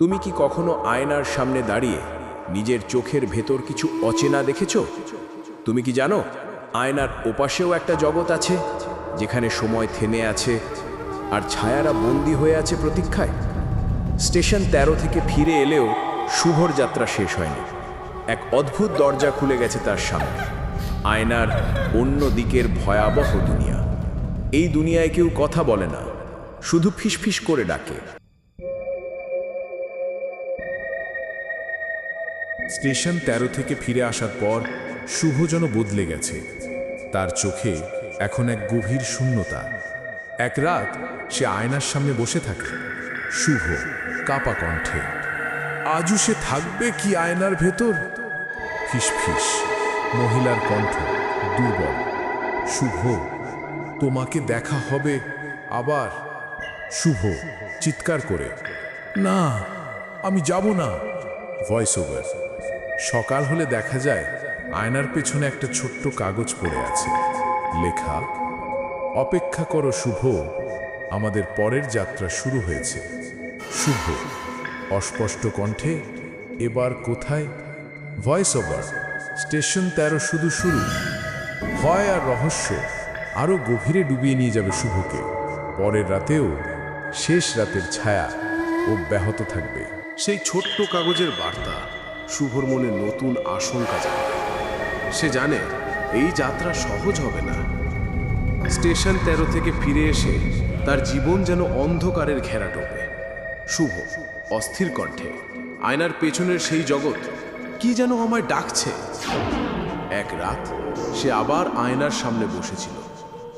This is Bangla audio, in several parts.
তুমি কি কখনো আয়নার সামনে দাঁড়িয়ে নিজের চোখের ভেতর কিছু অচেনা দেখেছ? তুমি কি জানো, আয়নার ওপাশেও একটা জগৎ আছে, যেখানে সময় থেমে আছে আর ছায়ারা বন্দি হয়ে আছে প্রতীক্ষায়? স্টেশন তেরো থেকে ফিরে এলেও শুভর যাত্রা শেষ হয়নি। এক অদ্ভুত দরজা খুলে গেছে তার সামনে। আয়নার অন্য দিকের ভয়াবহ দুনিয়া। এই দুনিয়ায় কেউ কথা বলে না, শুধু ফিসফিস করে ডাকে। স্টেশন তেরো থেকে ফিরে আসার পর শুভ যেন বদলে গেছে। তার চোখে এখন এক গভীর শূন্যতা। এক রাত সে আয়নার সামনে বসে থাকে। শুভ কাপা কণ্ঠে, আজও সে থাকবে কি আয়নার ভেতর? ফিসফিস, মহিলার কণ্ঠ দুর্বল। শুভ, তোমাকে দেখা হবে আবার? শুভ চিৎকার করে, না, আমি যাব না। Voice over. সকাল হলে দেখা যায় আয়নার পেছনে একটা ছোট্ট কাগজ পড়ে আছে। লেখা, অপেক্ষা করো শুভ, আমাদের পরের যাত্রা শুরু হয়েছে। শুভ, অস্পষ্ট কণ্ঠে, এবার কোথায়? ভয়েস ওভার স্টেশন তেরো শুধু শুরু। ভয় আর রহস্য আরও গভীরে ডুবিয়ে নিয়ে যাবে শুভকে। পরের রাতেও, শেষ রাতের ছায়া অব্যাহত থাকবে। সেই ছোট্ট কাগজের বার্তা শুভর মনে নতুন আশঙ্কা জাগে। সে জানে এই যাত্রা সহজ হবে না। স্টেশন তেরো থেকে ফিরে এসে তার জীবন যেন অন্ধকারের ঘেরা টোপে। শুভ, অস্থির কণ্ঠে, আয়নার পেছনের সেই জগৎ কি যেন আমায় ডাকছে। এক রাত সে আবার আয়নার সামনে বসেছিল।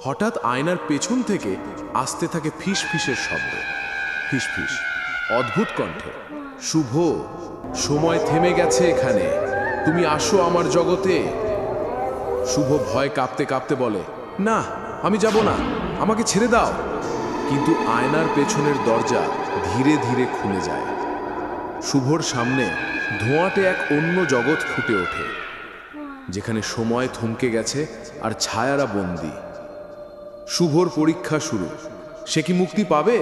হঠাৎ আয়নার পেছন থেকে আসতে থাকে ফিস ফিসের শব্দ। ফিস ফিস অদ্ভুত কণ্ঠে শুভ, সময় থেমে গেছে এখানে। তুমি আসো আমার জগতে। শুভ ভয় কাঁপতে কাঁপতে বলে, না, আমি যাব না, আমাকে ছেড়ে দাও। কিন্তু আয়নার পেছনের দরজা ধীরে ধীরে খুলে যায়। শুভর সামনে ধোঁয়াটে এক অন্য জগৎ ফুটে ওঠে, যেখানে সময় থমকে গেছে আর ছায়ারা বন্দি। শুভর পরীক্ষা শুরু, সে কি মুক্তি পাবে,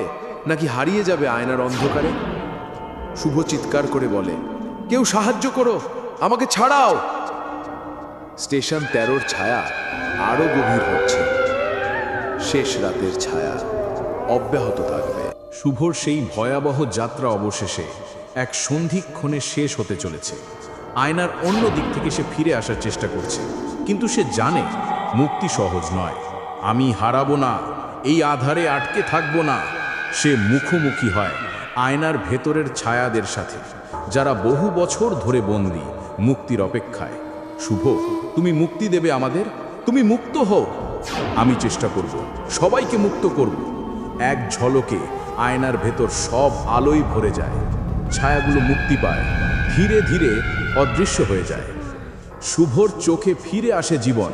নাকি হারিয়ে যাবে আয়নার অন্ধকারে? শুভ চিৎকার করে বলে, কেউ সাহায্য করো, আমাকে ছাড়াও! স্টেশন তেরোর ছায়া আরও গভীর হচ্ছে। শেষ রাতের ছায়া অব্যাহত থাকবে। শুভর সেই ভয়াবহ যাত্রা অবশেষে এক সন্ধিক্ষণে শেষ হতে চলেছে। আয়নার অন্য দিক থেকে সে ফিরে আসার চেষ্টা করছে, কিন্তু সে জানে মুক্তি সহজ নয়। আমি হারাবো না, এই আধারে আটকে থাকব না। সে মুখোমুখি হয়। আয়নার ভেতরের ছায়াদের সাথে, যারা বহু বছর ধরে বন্দি, মুক্তির অপেক্ষায়। শুভ, তুমি মুক্তি দেবে আমাদের? তুমি মুক্ত হও। আমি চেষ্টা করব, সবাইকে মুক্ত করব। এক ঝলকে আয়নার ভেতর সব আলোই ভরে যায়। ছায়াগুলো মুক্তি পায়, ধীরে ধীরে অদৃশ্য হয়ে যায়। শুভর চোখে ফিরে আসে জীবন,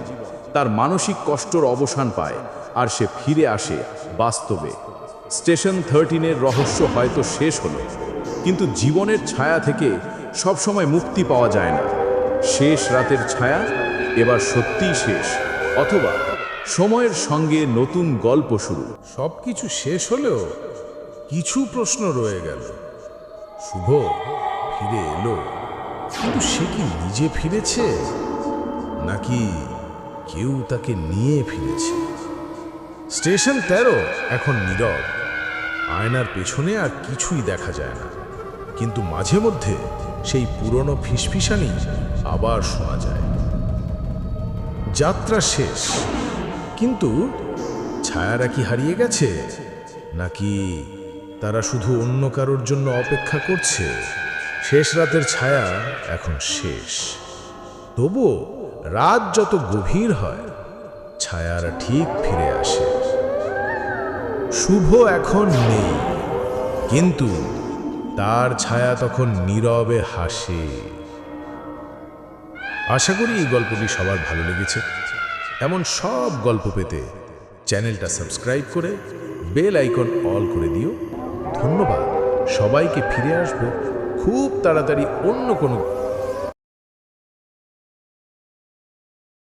তার মানসিক কষ্টর অবসান পায়, আর সে ফিরে আসে বাস্তবে। স্টেশন থার্টিনের রহস্য হয়তো শেষ হলো, কিন্তু জীবনের ছায়া থেকে সবসময় মুক্তি পাওয়া যায় না। শেষ রাতের ছায়া এবার সত্যিই শেষ, অথবা সময়ের সঙ্গে নতুন গল্প শুরু। সব কিছু শেষ হলেও কিছু প্রশ্ন রয়ে গেল। শুভ, ফিরে এলো। কিন্তু সে কি নিজে ফিরেছে, নাকি কেউ তাকে নিয়ে ফিরেছে? স্টেশন তেরো এখন নীরব। আয়নার পেছনে আর কিছুই দেখা যায় না। কিন্তু মাঝে মধ্যে সেই পুরনো ফিসফিসানি আবার শোনা যায়। যাত্রা শেষ। কিন্তু ছায়ারা কি হারিয়ে গেছে? নাকি তারা শুধু অন্য কারোর জন্য অপেক্ষা করছে? শেষ রাতের ছায়া এখন শেষ। তবু রাত যত গভীর হয়, ছায়ারা ঠিক ফিরে আসে। শুভ এখন নেই। কিন্তু তার ছায়া তখন নীরবে হাসে। আশা করি এই গল্পটি সবার ভালো লেগেছে। এমন সব গল্প পেতে চ্যানেলটা সাবস্ক্রাইব করে বেল আইকন অল করে দিও। ধন্যবাদ। সবাইকে ফিরে আসব খুব তাড়াতাড়ি অন্য কোনো